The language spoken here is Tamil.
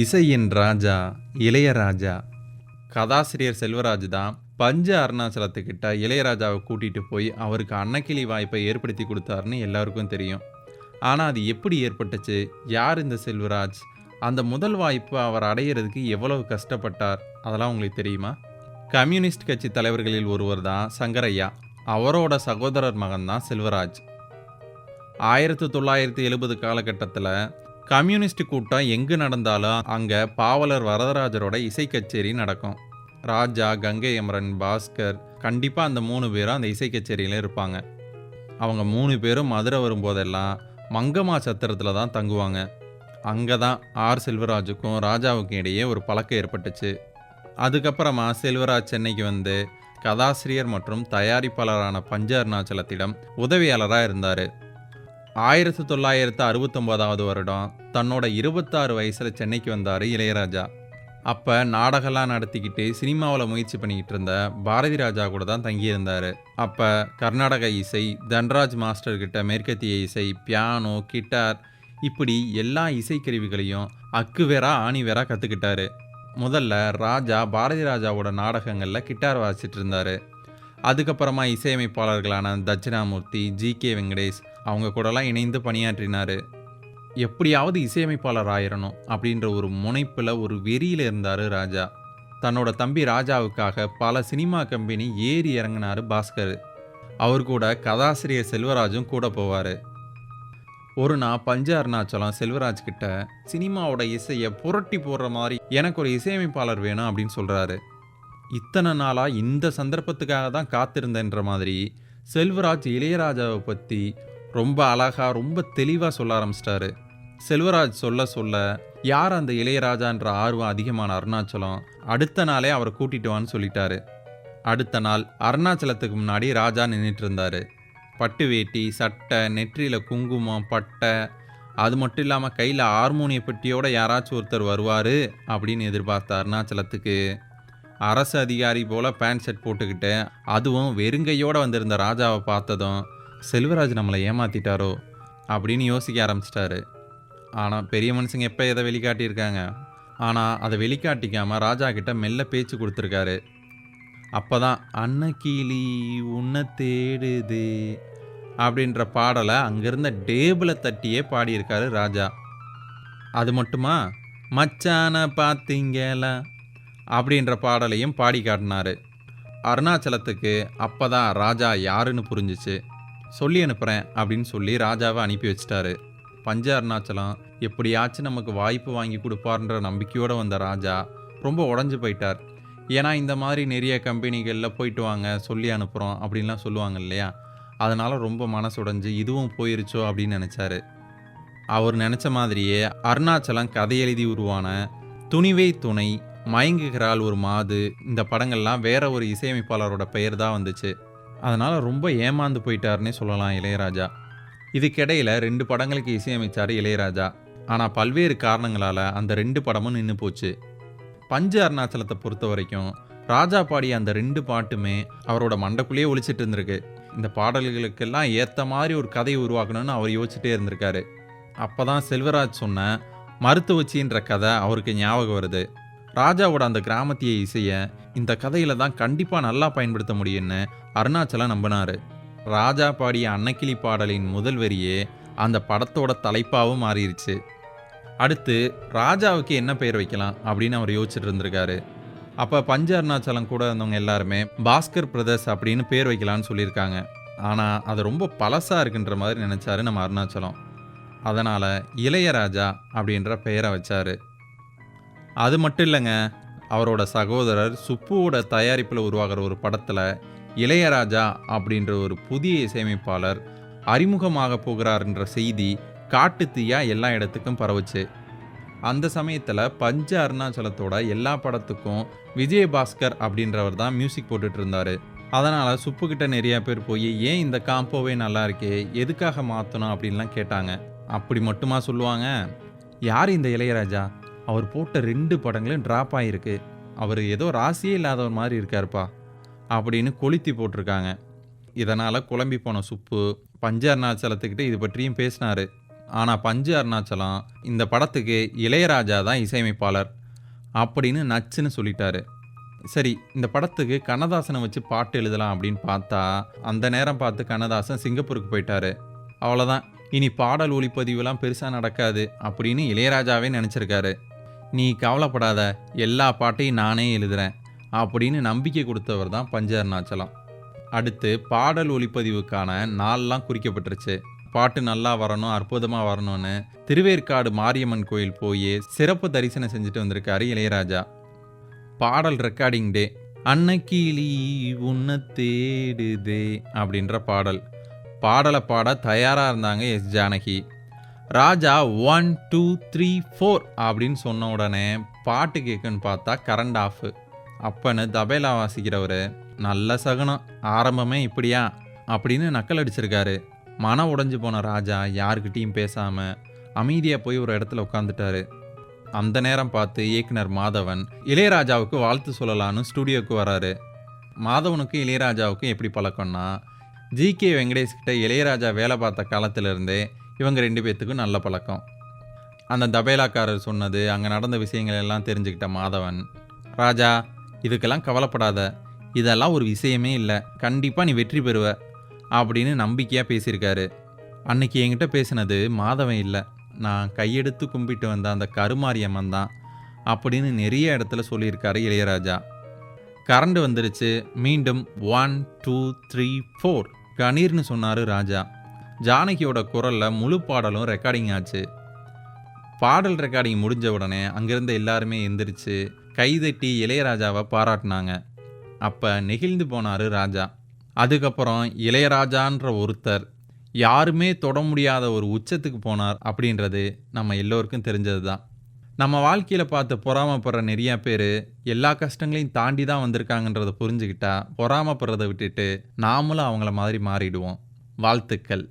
இசையின் ராஜா இளையராஜா. கதாசிரியர் செல்வராஜ் தான் பஞ்ச அருணாச்சலத்துக்கிட்ட இளையராஜாவை கூட்டிகிட்டு போய் அவருக்கு அன்னக்கிளி வாய்ப்பை ஏற்படுத்தி கொடுத்தாருன்னு எல்லாருக்கும் தெரியும். ஆனால் அது எப்படி ஏற்பட்டுச்சு? யார் இந்த செல்வராஜ்? அந்த முதல் வாய்ப்பை அவர் அடையிறதுக்கு எவ்வளவு கஷ்டப்பட்டார்? அதெல்லாம் உங்களுக்கு தெரியுமா? கம்யூனிஸ்ட் கட்சி தலைவர்களில் ஒருவர் தான் சங்கரையா. அவரோட சகோதரர் மகன் தான் செல்வராஜ். ஆயிரத்தி தொள்ளாயிரத்தி எழுபது காலகட்டத்தில் கம்யூனிஸ்ட் கூட்டம் எங்கே நடந்தாலும் அங்கே பாவலர் வரதராஜரோட இசை கச்சேரி நடக்கும். ராஜா கங்கை அமரன் பாஸ்கர் கண்டிப்பாக அந்த மூணு பேரும் அந்த இசை கச்சேரியில் இருப்பாங்க. அவங்க மூணு பேரும் மதுரை வரும்போதெல்லாம் மங்கம்மா சத்திரத்தில் தான் தங்குவாங்க. அங்கே தான் ஆர் செல்வராஜுக்கும் ராஜாவுக்கும் இடையே ஒரு பழக்கம் ஏற்பட்டுச்சு. அதுக்கப்புறமா செல்வராஜ் சென்னைக்கு வந்து கதாசிரியர் மற்றும் தயாரிப்பாளரான பஞ்ச அருணாச்சலத்திடம் உதவியாளராக இருந்தார். ஆயிரத்தி தொள்ளாயிரத்து அறுபத்தொம்போதாவது வருடம் தன்னோட இருபத்தாறு வயசில் சென்னைக்கு வந்தார் இளையராஜா. அப்போ நாடகம்லாம் நடத்திக்கிட்டு சினிமாவில் முயற்சி பண்ணிக்கிட்டு இருந்த பாரதி ராஜா கூட தான் தங்கியிருந்தார். அப்போ கர்நாடக இசை தன்ராஜ் மாஸ்டர்கிட்ட மேற்கத்திய இசை பியானோ கிட்டார் இப்படி எல்லா இசைக்கருவிகளையும் அக்குவேரா ஆணிவேரா கற்றுக்கிட்டாரு முதல்ல ராஜா பாரதி ராஜாவோட நாடகங்களில் கிட்டார் வாசிச்சிட்டு இருந்தார். அதுக்கப்புறமா இசையமைப்பாளர்களான தட்சிணாமூர்த்தி ஜி கே வெங்கடேஷ் அவங்க கூடலாம் இணைந்து பணியாற்றினார். எப்படியாவது இசையமைப்பாளர் ஆயிரணும் அப்படின்ற ஒரு முனைப்பில் ஒரு வெறியில் இருந்தார் ராஜா. தன்னோட தம்பி ராஜாவுக்காக பல சினிமா கம்பெனி ஏறி இறங்கினார் பாஸ்கர். அவர் கூட கதாசிரியர் செல்வராஜும் கூட போவார். ஒரு நாள் பஞ்ச அருணாச்சலம் செல்வராஜ் கிட்ட சினிமாவோட இசையை புரட்டி போடுற மாதிரி எனக்கு ஒரு இசையமைப்பாளர் வேணும் அப்படின்னு சொல்கிறாரு இத்தனை நாளாக இந்த சந்தர்ப்பத்துக்காக தான் காத்திருந்தேன்ற மாதிரி செல்வராஜ் இளையராஜாவை பற்றி ரொம்ப அழகாக ரொம்ப தெளிவாக சொல்ல ஆரம்பிச்சிட்டாரு. செல்வராஜ் சொல்ல சொல்ல யார் அந்த இளையராஜான்ற ஆர்வம் அதிகமான அருணாச்சலம்? அடுத்த நாளே அவரை கூட்டிட்டு வான்னு சொல்லிட்டாரு. அடுத்த நாள் அருணாச்சலத்துக்கு முன்னாடி ராஜா நின்றுட்டு இருந்தார். பட்டு வேட்டி சட்டை நெற்றியில் குங்குமம் பட்டை. அது மட்டும் இல்லாமல் கையில் ஹார்மோனிய பெட்டியோட யாராச்சும் ஒருத்தர் வருவார்? அப்படின்னு எதிர்பார்த்த அருணாச்சலத்துக்கு அரசு அதிகாரி போல் பேண்ட் ஷர்ட் போட்டுக்கிட்டு அதுவும் வெறுங்கையோடு வந்திருந்த ராஜாவை பார்த்ததும் செல்வராஜ் நம்மளை ஏமாத்திட்டாரோ அப்படின்னு யோசிக்க ஆரம்பிச்சிட்டாரு. ஆனால் பெரிய மனுஷங்க எப்போ எதை வெளிக்காட்டியிருக்காங்க? ஆனால் அதை வெளிக்காட்டிக்காமல் ராஜா கிட்ட மெல்ல பேச்சு கொடுத்துருக்காரு. அப்போ தான் அன்னக்கிளி உன்னை தேடுது அப்படின்ற பாடலை அங்கேருந்த டேபிளை தட்டியே பாடியிருக்காரு ராஜா. அது மட்டுமா? மச்சான பார்த்தீங்களா அப்படின்ற பாடலையும் பாடி காட்டினாரு. அருணாச்சலத்துக்கு அப்போ தான் ராஜா யாருன்னு புரிஞ்சிச்சு. சொல்லி அனுப்புகிறேன் அப்படின்னு சொல்லி ராஜாவை அனுப்பி வச்சிட்டாரு. பஞ்ச அருணாச்சலம் எப்படியாச்சும் நமக்கு வாய்ப்பு வாங்கி கொடுப்பார்ன்ற நம்பிக்கையோடு வந்த ராஜா ரொம்ப உடஞ்சு போயிட்டார். ஏன்னா இந்த மாதிரி நிறைய கம்பெனிகளில் போயிட்டு வாங்க சொல்லி அனுப்புகிறோம் அப்படின்லாம் சொல்லுவாங்க இல்லையா? அதனால் ரொம்ப மனசு உடஞ்சி இதுவும் போயிருச்சோ அப்படின்னு நினச்சாரு. அவர் நினச்ச மாதிரியே அருணாச்சலம் கதை எழுதி உருவான துணிவை துணை மயங்குகிறாள் ஒரு மாது இந்த படங்கள்லாம் வேற ஒரு இசையமைப்பாளரோட பெயர் தான் வந்துச்சு. அதனால் ரொம்ப ஏமாந்து போயிட்டாருன்னே சொல்லலாம் இளையராஜா. இதுக்கிடையில் ரெண்டு படங்களுக்கு இசையமைச்சார் இளையராஜா. ஆனால் பல்வேறு காரணங்களால் அந்த ரெண்டு படமும் நின்று போச்சு. பஞ்ச அருணாச்சலத்தை பொறுத்த வரைக்கும் ராஜா பாடிய அந்த ரெண்டு பாட்டுமே அவரோட மண்டக்குள்ளேயே ஒழிச்சிட்டு இருந்திருக்கு. இந்த பாடல்களுக்கெல்லாம் ஏற்ற மாதிரி ஒரு கதையை உருவாக்கணும்னு அவர் யோசிச்சுட்டே இருந்திருக்காரு. அப்போ தான் செல்வராஜ் சொன்ன மருத்துவச்சின்ற கதை அவருக்கு ஞாபகம் வருது. ராஜாவோட அந்த கிராமத்திய இசையை இந்த கதையில தான் கண்டிப்பாக நல்லா பயன்படுத்த முடியும்னு அருணாச்சலம் நம்பினாரு. ராஜா பாடிய அன்னக்கிளி பாடலின் முதல் வரியே அந்த படத்தோட தலைப்பாகவும் மாறிடுச்சு அடுத்து ராஜாவுக்கு என்ன பெயர் வைக்கலாம் அப்படின்னு அவர் யோசிச்சுட்டு இருந்திருக்காரு. அப்போ பஞ்ச அருணாச்சலம் கூட இருந்தவங்க எல்லாருமே பாஸ்கர் பிரதர்ஸ் அப்படின்னு பேர் வைக்கலான்னு சொல்லியிருக்காங்க. ஆனால் அது ரொம்ப பழசாக இருக்குன்ற மாதிரி நினச்சாரு நம்ம அருணாச்சலம். அதனால் இளையராஜா அப்படின்ற பெயரை வச்சாரு. அது மட்டும் இல்லைங்க அவரோட சகோதரர் சுப்புவோட தயாரிப்பில் உருவாகிற ஒரு படத்தில் இளையராஜா அப்படின்ற ஒரு புதிய இசையமைப்பாளர் அறிமுகமாக போகிறார்ன்ற செய்தி காட்டு தீயா எல்லா இடத்துக்கும் பரவுச்சு. அந்த சமயத்தில் பஞ்ச அருணாச்சலத்தோட எல்லா படத்துக்கும் விஜயபாஸ்கர் அப்படின்றவர் தான் மியூசிக் போட்டுட்டு இருந்தார் அதனால் சுப்புக்கிட்ட நிறையா பேர் போய் ஏன் இந்த காம்போவே நல்லா இருக்கே எதுக்காக மாற்றணும் அப்படின்லாம் கேட்டாங்க. அப்படி மட்டுமா சொல்லுவாங்க? யார் இந்த இளையராஜா? அவர் போட்ட ரெண்டு படங்களும் ட்ராப் ஆகிருக்கு அவர் ஏதோ ராசியே இல்லாதவர் மாதிரி இருக்காருப்பா அப்படின்னு கொளுத்தி போட்டிருக்காங்க. இதனால் குழம்பி போன சுப்பு பஞ்ச அருணாச்சலத்துக்கிட்ட இது பற்றியும் பேசினாரு. ஆனால் பஞ்சு அருணாச்சலம் இந்த படத்துக்கு இளையராஜா தான் இசையமைப்பாளர் அப்படின்னு நச்சுன்னு சொல்லிட்டாரு. சரி இந்த படத்துக்கு கண்ணதாசனை வச்சு பாட்டு எழுதலாம் அப்படின்னு பார்த்தா அந்த நேரம் பார்த்து கண்ணதாசன் சிங்கப்பூருக்கு போயிட்டாரு. அவ்வளோதான் இனி பாடல் ஒளிப்பதிவுலாம் பெருசாக நடக்காது அப்படின்னு இளையராஜாவே நினச்சிருக்காரு. நீ கவலைப்படாத எல்லா பாட்டையும் நானே எழுதுறேன் அப்படின்னு நம்பிக்கை கொடுத்தவர் தான் பஞ்ச அருணாச்சலம் அடுத்து பாடல் ஒளிப்பதிவுக்கான நாள்லாம் குறிக்கப்பட்டுருச்சு. பாட்டு நல்லா வரணும் அற்புதமாக வரணும்னு திருவேற்காடு மாரியம்மன் கோயில் போய் சிறப்பு தரிசனம் செஞ்சுட்டு வந்திருக்காரு இளையராஜா. பாடல் ரெக்கார்டிங் டே அன்னக்கீழி உன்னை தேடுதே அப்படின்ற பாடல். பாடலை பாட தயாராக இருந்தாங்க S Janaki. Raja one two three four அப்படின்னு சொன்ன உடனே பாட்டு கேட்குன்னு பார்த்தா கரண்ட் ஆஃப். அப்பன்னு தபேலா வாசிக்கிறவர் நல்ல சகுனம் ஆரம்பமே இப்படியா? அப்படின்னு நக்கல் அடிச்சிருக்காரு. மன உடைஞ்சு போன ராஜா யாருக்கிட்டேயும் பேசாமல் அமைதியாக போய் ஒரு இடத்துல உட்காந்துட்டாரு அந்த நேரம் பார்த்து இயக்குனர் மாதவன் இளையராஜாவுக்கு வாழ்த்து சொல்லலான்னு ஸ்டூடியோவுக்கு வராரு. மாதவனுக்கும் இளையராஜாவுக்கும் எப்படி பழக்கம்னா ஜி கே வெங்கடேஷ் கிட்ட இளையராஜா வேலை பார்த்த காலத்திலிருந்தே இவங்க ரெண்டு பேர்த்துக்கும் நல்ல பழக்கம். அந்த தபேலாக்காரர் சொன்னது அங்கே நடந்த விஷயங்கள் எல்லாம் தெரிஞ்சுக்கிட்ட மாதவன் ராஜா இதுக்கெல்லாம் கவலைப்படாத. இதெல்லாம் ஒரு விஷயமே இல்லை. கண்டிப்பாக நீ வெற்றி பெறுவ. அப்படின்னு நம்பிக்கையாக பேசியிருக்காரு. அன்னைக்கு என்கிட்ட பேசினது மாதவன் இல்லை. நான் கையெடுத்து கும்பிட்டு வந்த அந்த கருமாரியம்மன் தான். அப்படின்னு நிறைய இடத்துல சொல்லியிருக்காரு இளையராஜா. கரண்ட் வந்துருச்சு. மீண்டும் ஒன் டூ த்ரீ ஃபோர் கணீர்னு சொன்னார் ராஜா. ஜானகியோட குரலில் முழு பாடலும் ரெக்கார்டிங் ஆச்சு. பாடல் ரெக்கார்டிங் முடிஞ்ச உடனே அங்கிருந்த எல்லாருமே எந்திரிச்சு கைதட்டி இளையராஜாவை பாராட்டினாங்க. அப்போ நெகிழ்ந்து போனார் ராஜா. அதுக்கப்புறம் இளையராஜான்ற ஒருத்தர் யாருமே தொட முடியாத ஒரு உச்சத்துக்கு போனார் அப்படின்றது நம்ம எல்லோருக்கும் தெரிஞ்சது தான் நம்ம வாழ்க்கையில் பார்த்து பொறாமப்படுற நிறையா பேர் எல்லா கஷ்டங்களையும் தாண்டி தான் வந்திருக்காங்கன்றதை புரிஞ்சுக்கிட்டா பொறாமப்படுறதை விட்டுட்டு நாமளும் அவங்கள மாதிரி மாறிடுவோம். வாழ்த்துக்கள்.